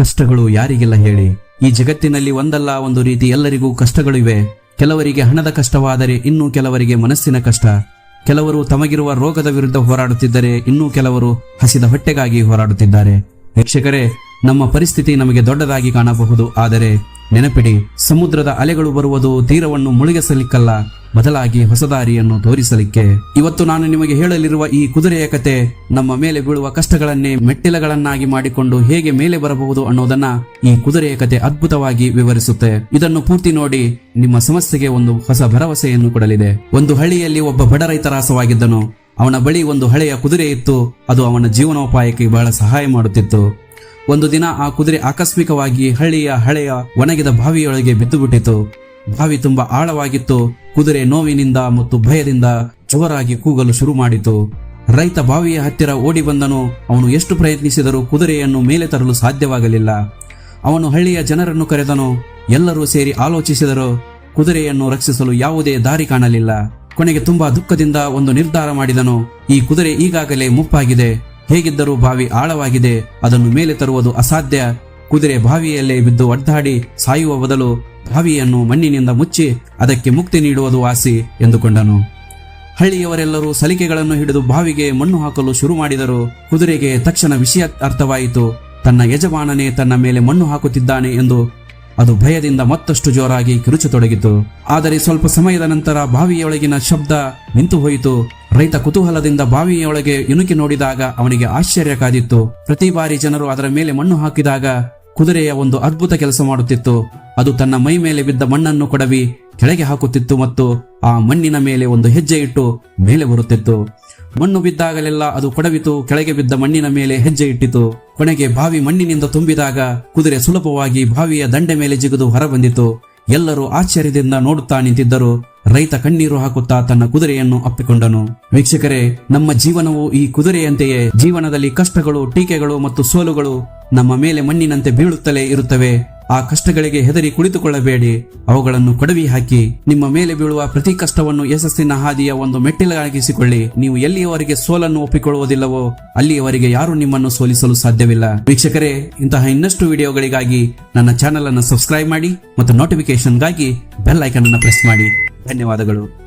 ಕಷ್ಟಗಳು ಯಾರಿಗೆಲ್ಲ ಹೇಳಿ? ಈ ಜಗತ್ತಿನಲ್ಲಿ ಒಂದಲ್ಲ, ಒಂದು ರೀತಿ ಎಲ್ಲರಿಗೂ ಕಷ್ಟಗಳು ಇವೆ. ಕೆಲವರಿಗೆ ಹಣದ ಕಷ್ಟವಾದರೆ ಇನ್ನು ಕೆಲವರಿಗೆ ಮನಸ್ಸಿನ ಕಷ್ಟ. ಕೆಲವರು ತಮಗಿರುವ ರೋಗದ ವಿರುದ್ಧ ಹೋರಾಡುತ್ತಿದ್ದರೆ ಇನ್ನೂ ಕೆಲವರು ಹಸಿದ ಹೊಟ್ಟೆಗಾಗಿ ಹೋರಾಡುತ್ತಿದ್ದಾರೆ. ವೀಕ್ಷಕರೇ, ನಮ್ಮ ಪರಿಸ್ಥಿತಿ ನಮಗೆ ದೊಡ್ಡದಾಗಿ ಕಾಣಬಹುದು. ಆದರೆ ನೆನಪಿಡಿ, ಸಮುದ್ರದ ಅಲೆಗಳು ಬರುವುದು ತೀರವನ್ನು ಮುಳುಗಿಸಲಿಕ್ಕಲ್ಲ. ಬದಲಾಗಿ ಹೊಸ ದಾರಿಯನ್ನು ತೋರಿಸಲಿಕ್ಕೆ. ಇವತ್ತು ನಾನು ನಿಮಗೆ ಹೇಳಲಿರುವ ಈ ಕುದುರೆಯ ಕತೆ ನಮ್ಮ ಮೇಲೆ ಬೀಳುವ ಕಷ್ಟಗಳನ್ನೇ ಮೆಟ್ಟಿಲಗಳನ್ನಾಗಿ ಮಾಡಿಕೊಂಡು ಹೇಗೆ ಮೇಲೆ ಬರಬಹುದು ಅನ್ನೋದನ್ನ ಈ ಕುದುರೆಯ ಕತೆ ಅದ್ಭುತವಾಗಿ ವಿವರಿಸುತ್ತೆ. ಇದನ್ನು ಪೂರ್ತಿ ನೋಡಿ ನಿಮ್ಮ ಸಮಸ್ಯೆಗೆ ಒಂದು ಹೊಸ ಭರವಸೆಯನ್ನು ಕೊಡಲಿದೆ. ಒಂದು ಹಳ್ಳಿಯಲ್ಲಿ ಒಬ್ಬ ಬಡ ರೈತರಾಸವಾಗಿದ್ದನು ಅವನ ಬಳಿ ಒಂದು ಹಳೆಯ ಕುದುರೆ ಇತ್ತು. ಅದು ಅವನ ಜೀವನೋಪಾಯಕ್ಕೆ ಬಹಳ ಸಹಾಯ ಮಾಡುತ್ತಿತ್ತು. ಒಂದು ದಿನ ಆ ಕುದುರೆ ಆಕಸ್ಮಿಕವಾಗಿ ಹಳ್ಳಿಯ ಹಳೆಯ ಒಣಗಿದ ಬಾವಿಯೊಳಗೆ ಬಿದ್ದುಬಿಟ್ಟಿತು. ಬಾವಿ ತುಂಬಾ ಆಳವಾಗಿತ್ತು, ಕುದುರೆ ನೋವಿನಿಂದ ಮತ್ತು ಭಯದಿಂದ ಜೋರಾಗಿ ಕೂಗಲು ಶುರು ಮಾಡಿತು. ರೈತ ಬಾವಿಯ ಹತ್ತಿರ ಓಡಿ ಬಂದನು. ಅವನು ಎಷ್ಟು ಪ್ರಯತ್ನಿಸಿದರೂ ಕುದುರೆಯನ್ನು ಮೇಲೆ ತರಲು ಸಾಧ್ಯವಾಗಲಿಲ್ಲ. ಅವನು ಹಳ್ಳಿಯ ಜನರನ್ನು ಕರೆದನು, ಎಲ್ಲರೂ ಸೇರಿ ಆಲೋಚಿಸಿದರು ಕುದುರೆಯನ್ನು ರಕ್ಷಿಸಲು ಯಾವುದೇ ದಾರಿ ಕಾಣಲಿಲ್ಲ. ಕೊನೆಗೆ ತುಂಬಾ ದುಃಖದಿಂದ ಒಂದು ನಿರ್ಧಾರ ಮಾಡಿದನು. ಈ ಕುದುರೆ ಈಗಾಗಲೇ ಮುಪ್ಪಾಗಿದೆ. ಹೇಗಿದ್ದರೂ ಬಾವಿ ಆಳವಾಗಿದೆ. ಅದನ್ನು ಮೇಲೆ ತರುವುದು ಅಸಾಧ್ಯ. ಕುದುರೆ ಬಾವಿಯಲ್ಲೇ ಬಿದ್ದು ಒಡ್ಡಾಡಿ ಸಾಯುವ ಬದಲು ಬಾವಿಯನ್ನು ಮಣ್ಣಿನಿಂದ ಮುಚ್ಚಿ ಅದಕ್ಕೆ ಮುಕ್ತಿ ನೀಡುವುದು ಆಸೆ ಎಂದುಕೊಂಡನು. ಹಳ್ಳಿಯವರೆಲ್ಲರೂ ಸಲಿಕೆಗಳನ್ನು ಹಿಡಿದು ಬಾವಿಗೆ ಮಣ್ಣು ಹಾಕಲು ಶುರು ಮಾಡಿದರು. ಕುದುರೆಗೆ ತಕ್ಷಣ ವಿಷಯ ಅರ್ಥವಾಯಿತು. ತನ್ನ ಯಜಮಾನನೇ ತನ್ನ ಮೇಲೆ ಮಣ್ಣು ಹಾಕುತ್ತಿದ್ದಾನೆ ಎಂದು ಅದು ಭಯದಿಂದ ಮತ್ತಷ್ಟು ಜೋರಾಗಿ ಕಿರುಚತೊಡಗಿತು. ಆದರೆ ಸ್ವಲ್ಪ ಸಮಯದ ನಂತರ ಬಾವಿಯೊಳಗಿನ ಶಬ್ದ ನಿಂತು ಹೋಯಿತು ರೈತ ಕುತೂಹಲದಿಂದ ಬಾವಿಯೊಳಗೆ ಇಣುಕಿ ನೋಡಿದಾಗ ಅವನಿಗೆ ಆಶ್ಚರ್ಯ ಕಾದಿತ್ತು. ಪ್ರತಿ ಬಾರಿ ಜನರು ಅದರ ಮೇಲೆ ಮಣ್ಣು ಹಾಕಿದಾಗ ಕುದುರೆಯ ಒಂದು ಅದ್ಭುತ ಕೆಲಸ ಮಾಡುತ್ತಿತ್ತು. ಅದು ತನ್ನ ಮೈ ಮೇಲೆ ಬಿದ್ದ ಮಣ್ಣನ್ನು ಕೊಡವಿ, ಕೆಳಗೆ ಹಾಕುತ್ತಿತ್ತು ಮತ್ತು ಆ ಮಣ್ಣಿನ ಮೇಲೆ ಒಂದು ಹೆಜ್ಜೆ ಇಟ್ಟು ಮೇಲೆ ಬರುತ್ತಿತ್ತು. ಮಣ್ಣು ಬಿದ್ದಾಗಲೆಲ್ಲ ಅದು ಕೊಡವಿತು, ಕೆಳಗೆ ಬಿದ್ದ ಮಣ್ಣಿನ ಮೇಲೆ ಹೆಜ್ಜೆ ಇಟ್ಟಿತು. ಕೊನೆಗೆ ಬಾವಿ ಮಣ್ಣಿನಿಂದ ತುಂಬಿದಾಗ ಕುದುರೆ ಸುಲಭವಾಗಿ ಬಾವಿಯ ದಂಡೆ ಮೇಲೆ ಜಿಗಿದು ಹೊರಬಂದಿತು. ಎಲ್ಲರೂ ಆಶ್ಚರ್ಯದಿಂದ ನೋಡುತ್ತಾ ನಿಂತಿದ್ದರು. ರೈತ ಕಣ್ಣೀರು ಹಾಕುತ್ತಾ ತನ್ನ ಕುದುರೆಯನ್ನು ಅಪ್ಪಿಕೊಂಡನು. ವೀಕ್ಷಕರೇ, ನಮ್ಮ ಜೀವನವು ಈ ಕುದುರೆಯಂತೆಯೇ. ಜೀವನದಲ್ಲಿ ಕಷ್ಟಗಳು, ಟೀಕೆಗಳು ಮತ್ತು ಸೋಲುಗಳು ನಮ್ಮ ಮೇಲೆ ಮಣ್ಣಿನಂತೆ ಬೀಳುತ್ತಲೇ ಇರುತ್ತವೆ. ಆ ಕಷ್ಟಗಳಿಗೆ ಹೆದರಿ ಕುಳಿತುಕೊಳ್ಳಬೇಡಿ. ಅವುಗಳನ್ನು ಕಡವಿ ಹಾಕಿ, ನಿಮ್ಮ ಮೇಲೆ ಬೀಳುವ ಪ್ರತಿ ಕಷ್ಟವನ್ನು ಯಶಸ್ಸಿನ ಹಾದಿಯ ಒಂದು ಮೆಟ್ಟಿಲಾಗಿಸಿಕೊಳ್ಳಿ. ನೀವು ಎಲ್ಲಿಯವರೆಗೆ ಸೋಲನ್ನು ಒಪ್ಪಿಕೊಳ್ಳುವುದಿಲ್ಲವೋ, ಅಲ್ಲಿಯವರೆಗೆ ಯಾರು ನಿಮ್ಮನ್ನು ಸೋಲಿಸಲು ಸಾಧ್ಯವಿಲ್ಲ. ವೀಕ್ಷಕರೇ, ಇಂತಹ ಇನ್ನಷ್ಟು ವಿಡಿಯೋಗಳಿಗಾಗಿ ನನ್ನ ಚಾನೆಲ್ ಅನ್ನು ಸಬ್ಸ್ಕ್ರೈಬ್ ಮಾಡಿ ಮತ್ತು ನೋಟಿಫಿಕೇಶನ್ಗಾಗಿ ಬೆಲ್ ಐಕನ್ ಅನ್ನು ಪ್ರೆಸ್ ಮಾಡಿ. ಧನ್ಯವಾದಗಳು.